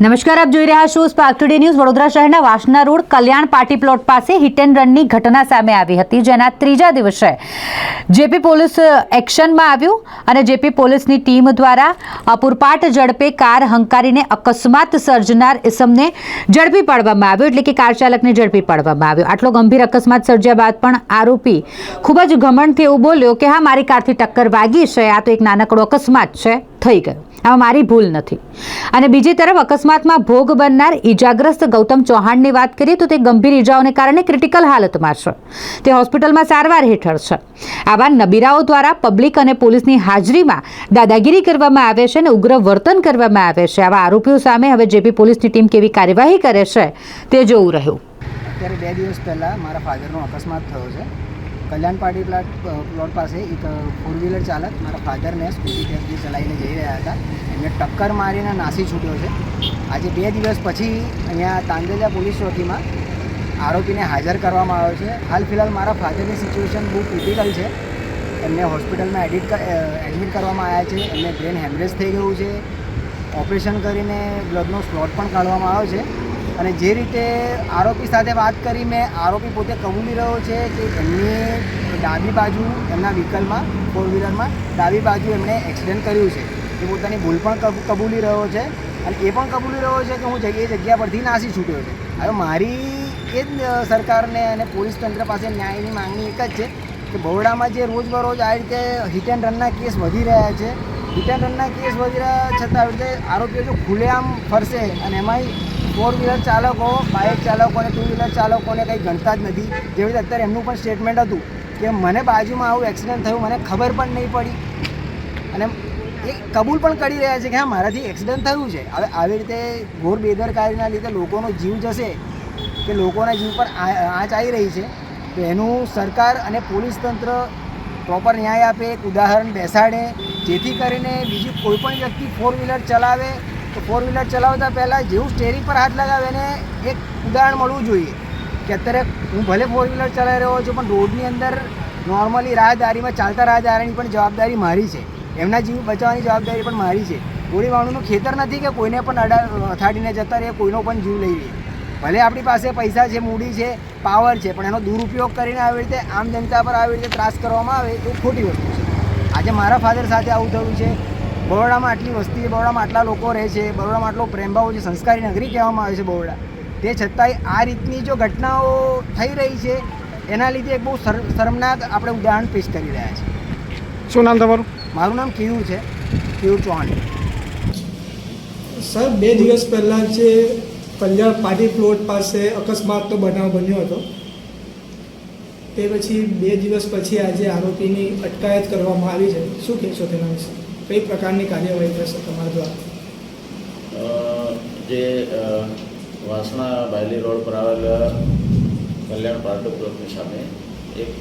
નમસ્કાર, આપ જોઈ રહ્યા છો સ્પાર્ક ટુડે ન્યૂઝ વડોદરા શહેરના Vasna road Kalyan party plot પાસે હિટ એન્ડ રનની ઘટના સામે આવી હતી, જેના ત્રીજા દિવસે જેપી પોલીસ એક્શનમાં આવ્યું અને જેપી પોલીસની ટીમ દ્વારા અપૂરપાટ ઝડપે કાર હંકારીને અકસ્માત સર્જનાર ઇસમને ઝડપી પાડવામાં આવ્યો, એટલે કે કાર ચાલકને ઝડપી પાડવામાં આવ્યો. આટલો ગંભીર અકસ્માત સર્જ્યા બાદ પણ આરોપી ખૂબ જ ઘમંડથી એવું બોલ્યો કે, હા, મારી કારથી ટક્કર વાગી છે, આ તો એક નાનકડો અકસ્માત છે, થઈ ગયો. આમાં મારી ભૂલ નથી. અને બીજી તરફ અકસ્માતમાં ભોગ બનનાર ઈજાગ્રસ્ત ગૌતમ ચૌહાણની વાત કરીએ તો તે ગંભીર ઈજાઓને કારણે ક્રિટિકલ હાલતમાં છે. તે હોસ્પિટલમાં સારવાર હેઠળ છે. આવા નબીરાઓ દ્વારા પબ્લિક અને પોલીસની હાજરીમાં દાદાગીરી કરવામાં આવે છે અને ઉગ્ર વર્તન કરવામાં આવે છે. આવા આરોપીઓ સામે હવે જેપી પોલીસની ટીમ કેવી કાર્યવાહી કરે છે તે જોવું રહ્યું. અત્યારે બે દિવસ પહેલાં મારા ફાધરનો અકસ્માત થયો છે. કલ્યાણ પાર્ટી પ્લાટ પ્લોટ પાસે એક ફોર વ્હીલર ચાલક મારા ફાધરને સ્કૂટી ટેક્સી ચલાવીને જઈ રહ્યા હતા. એમને ટક્કર મારીને નાસી છૂટ્યો છે. આજે બે દિવસ પછી અહીંયા તાંદેજા પોલીસ ચોકીમાં આરોપીને હાજર કરવામાં આવ્યો છે. હાલ ફિલહાલ મારા ફાધરની સિચ્યુએશન બહુ ક્રિટિકલ છે. એમને હોસ્પિટલમાં એડિટ એડમિટ કરવામાં આવ્યા છે. એમને બ્રેન હેમરેજ થઈ ગયું છે. ઓપરેશન કરીને બ્લડનો સ્લોટ પણ કાઢવામાં આવ્યો છે. અને જે રીતે આરોપી સાથે વાત કરી, મેં આરોપી પોતે કબૂલી રહ્યો છે કે એમની ડાબી બાજુ, એમના વ્હીકલમાં ફોર વ્હીલરમાં ડાબી બાજુ એમણે એક્સિડન્ટ કર્યું છે. એ પોતાની ભૂલ પણ કબૂલી રહ્યો છે અને એ પણ કબૂલી રહ્યો છે કે હું જગ્યાએ જગ્યા પરથી નાસી છૂટ્યો છે. હવે મારી એ જ સરકારને અને પોલીસ તંત્ર પાસે ન્યાયની માંગણી એક જ છે કે બરોડામાં જે રોજબરોજ આ રીતે હિટ એન્ડ રનના કેસ વધી રહ્યા છે. હિટ એન્ડ રનના કેસ વધી રહ્યા છતાં આવી રીતે આરોપીઓ જો ખુલ્લેઆમ ફરશે અને એમાંય ફોર વ્હીલર ચાલકો, બાઇક ચાલકો અને ટુ વ્હીલર ચાલકોને કંઈ ગણતા જ નથી. જેવી રીતે અત્યારે એમનું પણ સ્ટેટમેન્ટ હતું કે મને બાજુમાં આવું એક્સિડન્ટ થયું, મને ખબર પણ નહીં પડી. અને એ કબૂલ પણ કરી રહ્યા છે કે હા, મારાથી એક્સિડન્ટ થયું છે. હવે આવી રીતે ઘોર બેદરકારીના લીધે લોકોનો જીવ જશે કે લોકોના જીવ પર આંચ આવી રહી છે, તો એનું સરકાર અને પોલીસ તંત્ર પ્રોપર ન્યાય આપે, એક ઉદાહરણ બેસાડે, જેથી કરીને બીજી કોઈ પણ વ્યક્તિ ફોર વ્હીલર ચલાવે તો ફોર વ્હીલર ચલાવતા પહેલાં જેવું સ્ટેરિંગ પર હાથ લગાવે એને એક ઉદાહરણ મળવું જોઈએ કે અત્યારે હું ભલે ફોર વ્હીલર ચલાવી રહ્યો છું, પણ રોડની અંદર નોર્મલી રાહદારીમાં ચાલતા રાહદારીની પણ જવાબદારી મારી છે. એમના જીવ બચાવવાની જવાબદારી પણ મારી છે. ગોળીવાળુનું ખેતર નથી કે કોઈને પણ અડા અથાડીને જતા રહે કોઈનો પણ જીવ લઈ લે ભલે આપણી પાસે પૈસા છે, મૂડી છે પાવર છે, પણ એનો દુરુપયોગ કરીને આવી રીતે આમ જનતા પર આવી રીતે ત્રાસ કરવામાં આવે એ ખોટી વસ્તુ છે. આજે મારા ફાધર સાથે આવું થયું છે. બરોડામાં આટલી વસ્તી છે બરોડામાં આટલા લોકો રહે છે બરોડામાં આટલો પ્રેમભાવ છે સંસ્કારી નગરી કહેવામાં આવે છે બરોડા. તે છતાંય આ રીતની જો ઘટનાઓ થઈ રહી છે એના લીધે એક બહુ શરમનાક આપણે ઉદાહરણ પેશ કરી રહ્યા છીએ. શું નામ તમારું? મારું નામ કિયુ છે કેવું ચૌહાણ. સર બે દિવસ પહેલાં જે પંજાબ પાર્ટી પ્લોટ પાસે અકસ્માતનો બનાવ બન્યો હતો. તે પછી બે દિવસ પછી આજે આરોપીની અટકાયત કરવામાં આવી છે. શું કહેશો તેના વિશે? કઈ પ્રકારની કાર્યવાહી થશે તમારા દ્વારા? જે વાસણા બાયલી રોડ પર આવેલ કલ્યાણ પાર્ટો પ્લોટની સામે એક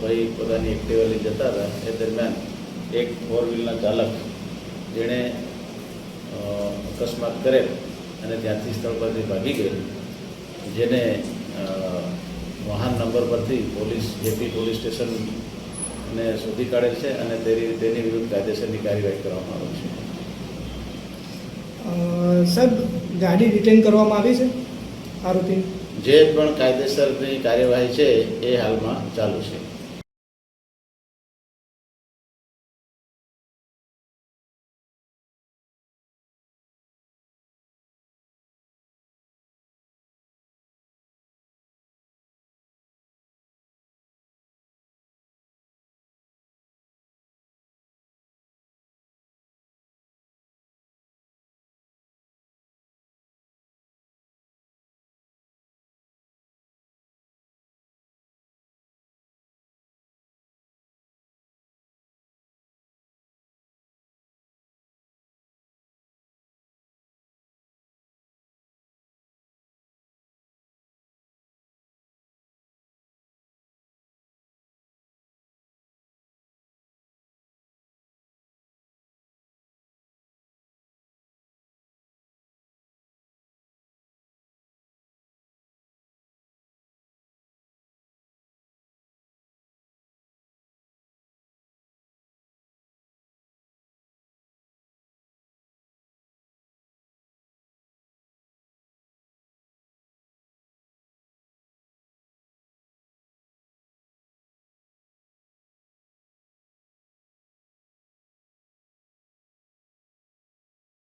ભાઈ પોતાની એક્ટિવા લઈ જતા હતા. એ દરમિયાન એક ફોર વ્હીલના ચાલક જેણે અકસ્માત કરેલ અને ત્યાંથી સ્થળ પરથી ભાગી ગયેલ જેને વાહન નંબર પરથી પોલીસ, જેપી પોલીસ સ્ટેશન ને શોધી કાઢેલ છે અને તેની તેની વિરુદ્ધ કાયદેસરની કાર્યવાહી કરવામાં આવે છે. સર સાહેબ ગાડી રિટેન કરવામાં આવી છે? આરોપી જે પણ કાયદેસરની કાર્યવાહી છે એ હાલમાં ચાલુ છે.